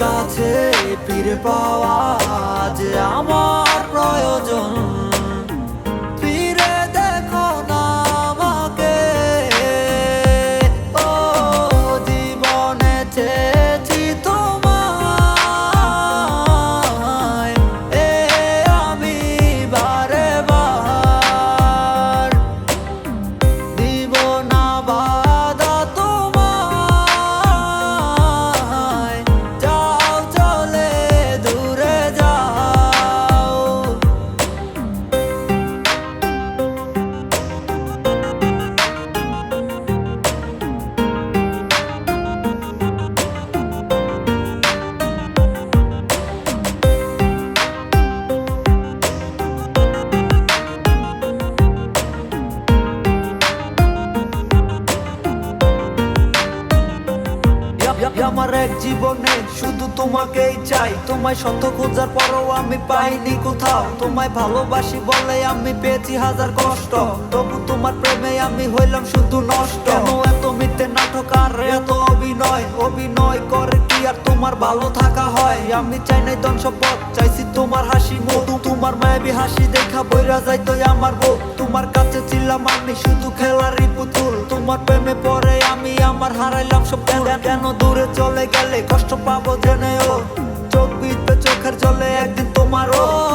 কাছে ফিরে পাওয়া যে আমার আমার এক জীবনে শুধু তোমাকেই চাই। তোমায় শত খোঁজার পরও আমি পাইনি কোথাও। তোমায় ভালোবাসি বলে আমি পেয়েছি হাজার কষ্ট। তবু তোমার প্রেমে আমি হইলাম শুধু নষ্ট। এত মিথ্যে নাটক আর এত অভিনয়? অভিনয় করে কি আর তোমার ভালো থাকা হয়? আমি চাই নাই ধন সম্পদ, চাইছি তোমার হাসি মধু তোমার মায়াবী হাসি দেখা বইরা যাইতো আমার বউ। তোমার কাছে ছিলাম আমি শুধু খেলারই পুতুল তোমার প্রেমে পরে আমি আমার হারাইলাম সব কেন দূরে চলে গেলে কষ্ট পাবো জেনেও। চোখ বিদ্যে চোখের জলে একদিন তোমারও।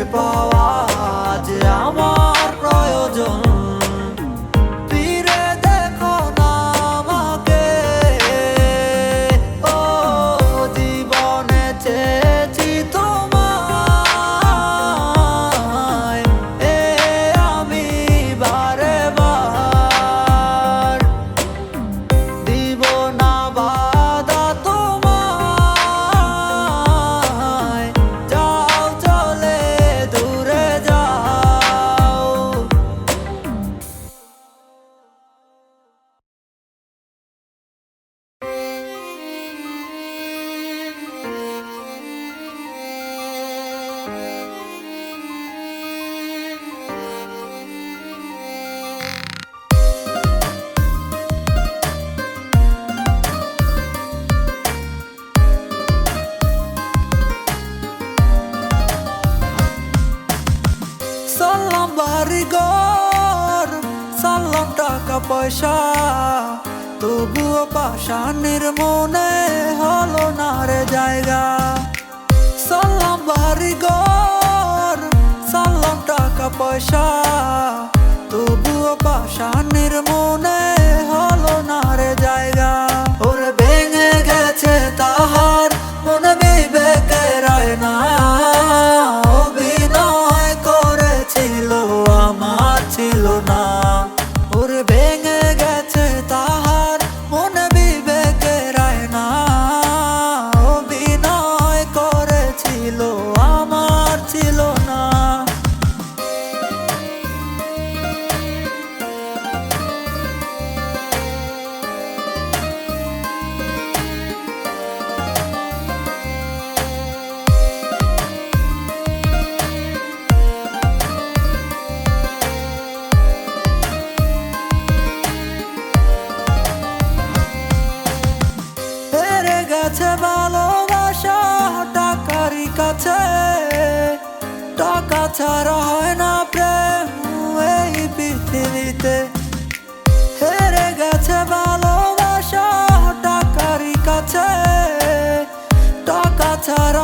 ফিরে পাওয়া যে মনে হলো না রে জায়গা। সালাম বাড়িঘর সাল্লাম টাকা পয়সা। তবুও পাশানের মনে টাকা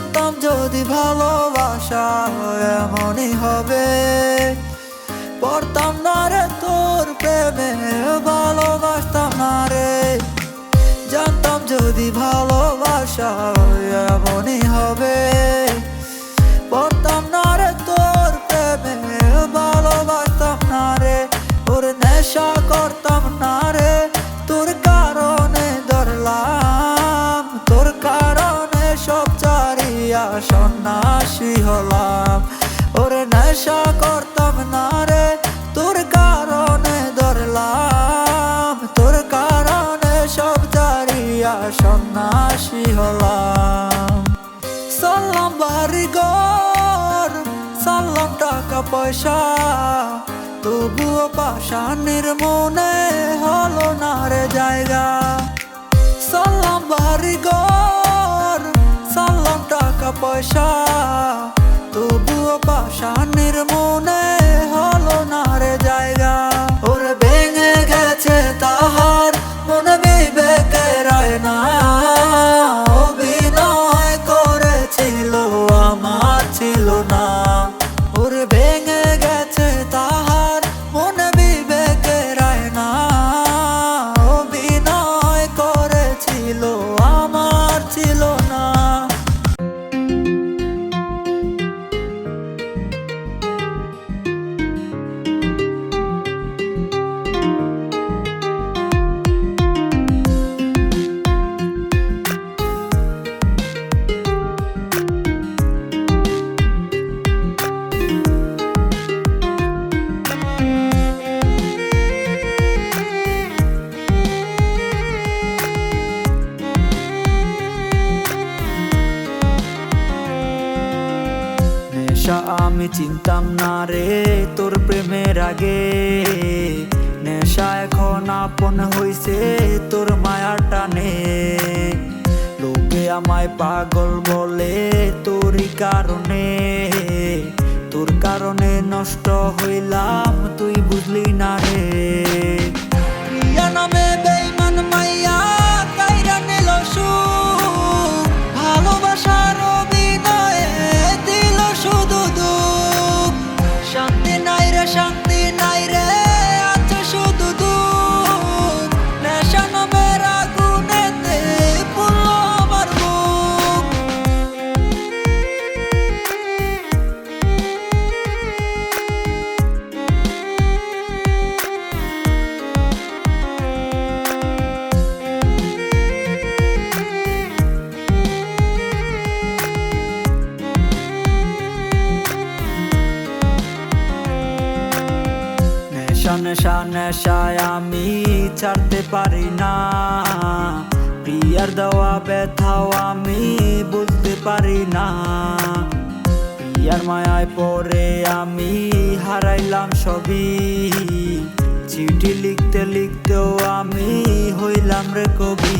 জানতাম যদি ভালোবাসা এমনই হবে। পড়তাম না রে তোর প্রেমে, ভালোবাসতাম না রে। জানতাম যদি ভালোবাসা এমনই হবে। নেশা করতাম না রে, তোর কারণে ধরলাম, তোর কারণে সব চারিয়া সন্ন্যাসী হলাম। সাল্লাম বাড়ি ঘর সাল্লাম টাকা পয়সা, তবুও পাশানির মনে হলো না রে জায়গা। সাল্লাম বাড়ি ঘর সাল্লাম টাকা পয়সা তবুও পাশানের মনে হলো না রে জায়গা। ওর ভেঙে গেছে তাহার, মনে বিবেকে রয় না আমি চিনতাম না রে তোর প্রেমের আগে। নেশা এখন আপন হইছে তোর মায়ার টানে। লোকে আমায় পাগল বলে তোরই কারণে। তোর কারণে নষ্ট হইলাম, তুই বুঝলি না রে। প্রিয়া নামে বেইমান মাইয়া নিল সুখ ব্যথাও আমি বুঝতে পারি না। প্রিয়ার মায়ায় পরে আমি হারাইলাম সবই। চিঠি লিখতে লিখতেও আমি হইলাম রে কবি।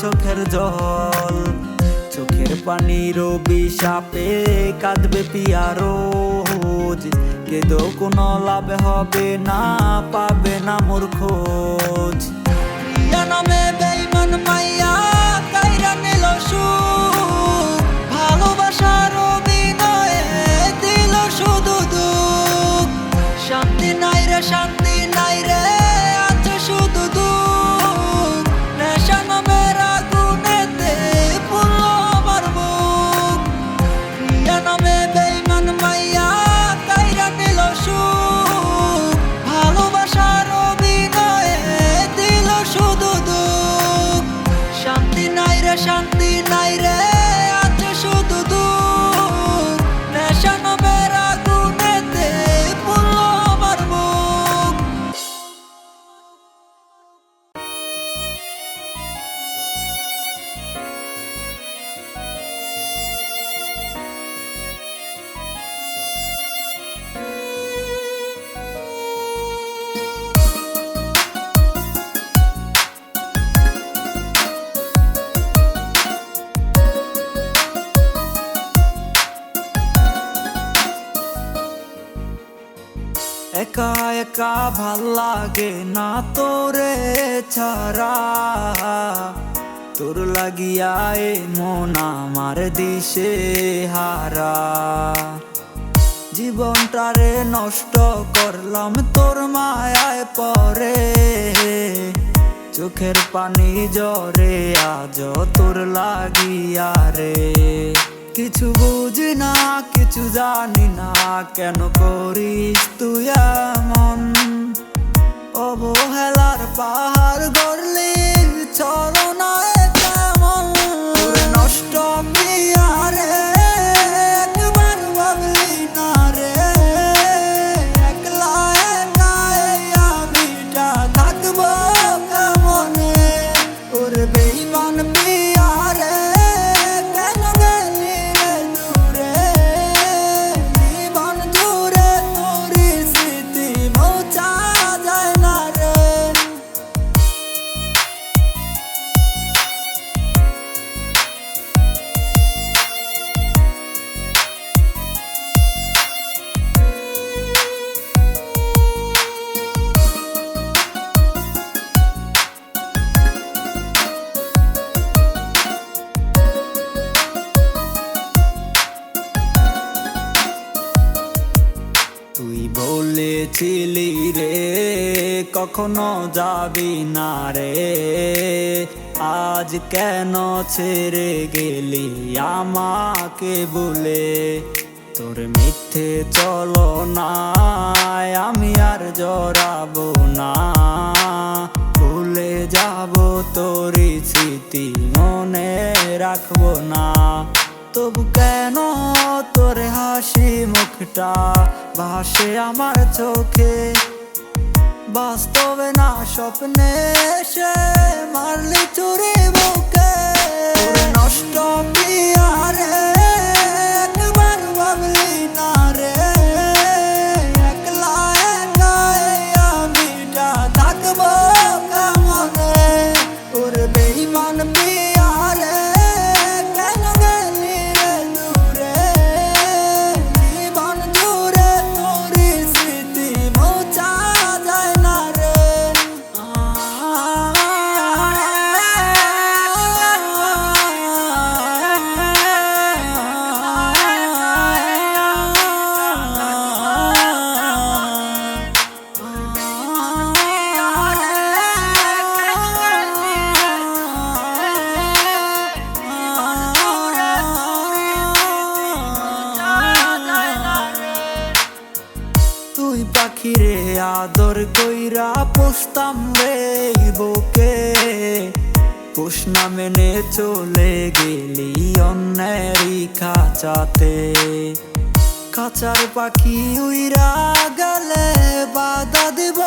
চোখের জল। চোখের পানির সাপে কাঁদবে পিয়ারো কেদ কোনো লাভ হবে না, পাবে না মোর ভালো লাগে না তোরে ছাড়া। তোর লাগিয়া এ মন আমার দিশে হারা। জীবনটারে নষ্ট করলাম তোর মায়ায় পরে। চোখের পানি জরে আজ তোর লাগিয়া রে। কিছু বুঝি না, কিছু জানি না, কেন করিস তুই এমন? অবহেলার পাহাড় গড়লি চলো বলেছিলি রে, কখনো যাবি না রে। আজ কেন ছেড়ে গেলি আমাকে বলে? তোর মিথ্যে চলো না, আমি আর জড়াবো না। ভুলে যাব তোর স্মৃতি, মনে রাখব না। তবু কেন তোর হাসি মুখটা ভাসে আমার চোখে? বাস্তবে না স্বপ্নে সে মারলি চুরি বুকে খাঁচাতে খাঁচার পাখি উইরা গেলে বাধা দিব।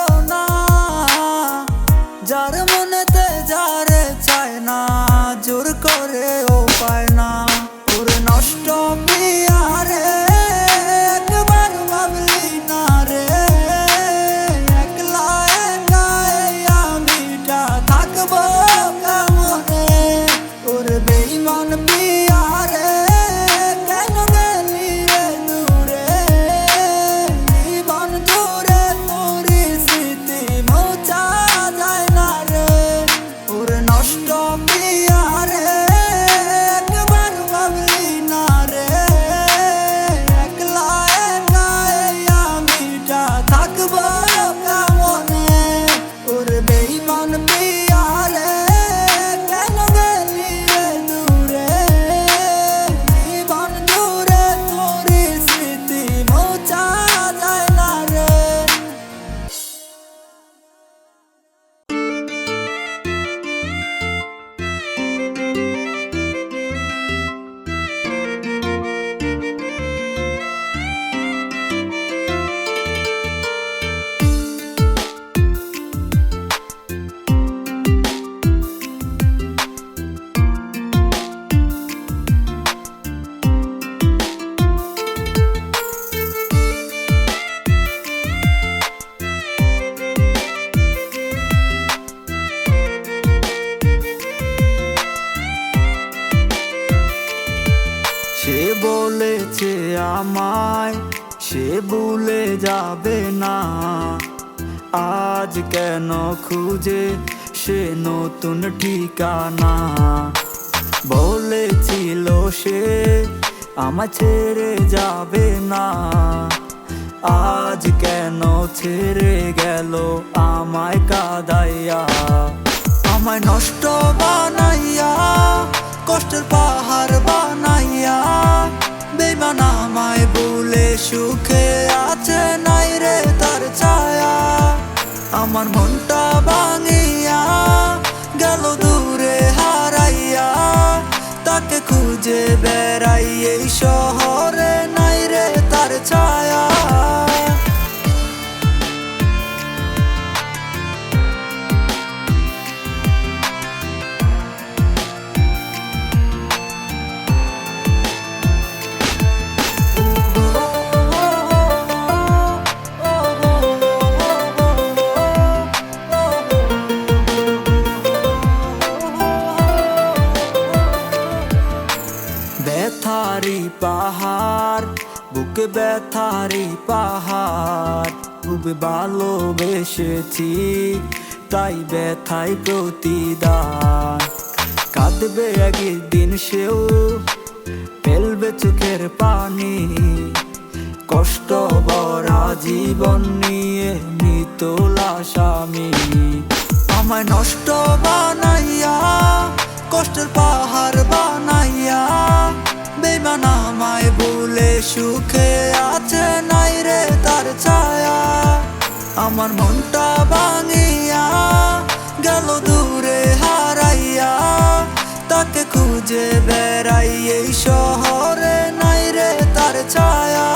খুঁজে সে নতুন ঠিকানা বলেছিল সে, আমায় ছেড়ে যাবে না। আজ কেন ছেড়ে গেল আমায় কাদাইয়া? আমায় নষ্ট বানাইয়া, কষ্টের পাহাড় বানাইয়া বেমান আমায় বলে সুখে আমার মনটা ভাঙিয়া গেল দূরে হারাইয়া। তাকে খুঁজে বেড়াই এই শহরে, নাই রে তার ছায়া। ভালোবেসেছি তাই ব্যথাই প্রতিদান। কাঁদবে একদিন সেও, ফেলবে চোখের পানি। কষ্ট ভরা জীবন নিয়ে মৃত লাশামি আমায় নষ্ট বানাইয়া, কষ্টের পাহাড় বানাইয়া বেমান আমায় বলে সুখে আছে নাই রে তার ছায়া। আমার মনটা ভাঙিয়া গেল দূরে হারাইয়া। তাকে খুঁজে বেড়াই এই শহরে, নাই রে তার ছায়া।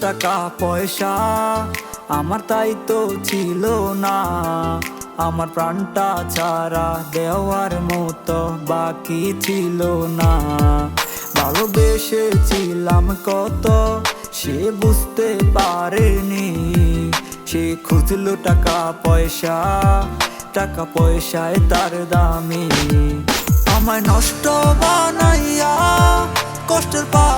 টাকা, পয়সা আমার তাই তো ছিল না। আমার প্রাণটা ছাড়া দেওয়ার মতো বাকি ছিল না। ভালোবেসেছিলাম কত, সে বুঝতে পারেনি। সে খুঁজলো টাকা, পয়সা, টাকা পয়সায় তার দামি। আমায় নষ্ট বানাইয়া কষ্টের পাহাড়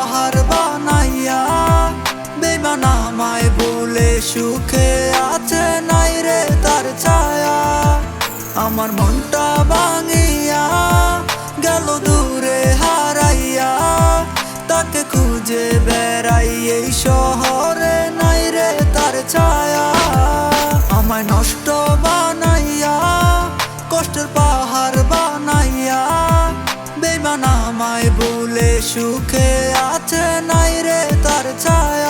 সুখে আছে নাই রে তার ছায়া। আমার মনটা ভাঙিয়া গেল দূরে হারাইয়া। তাকে খুঁজে বেড়াই এই শহরে নাই রে তার ছায়া। আমায় নষ্ট বানাইয়া, কষ্টের পাহাড় বানাইয়া বেমান আমায় বলে সুখে আছে নাই রে তার ছায়া।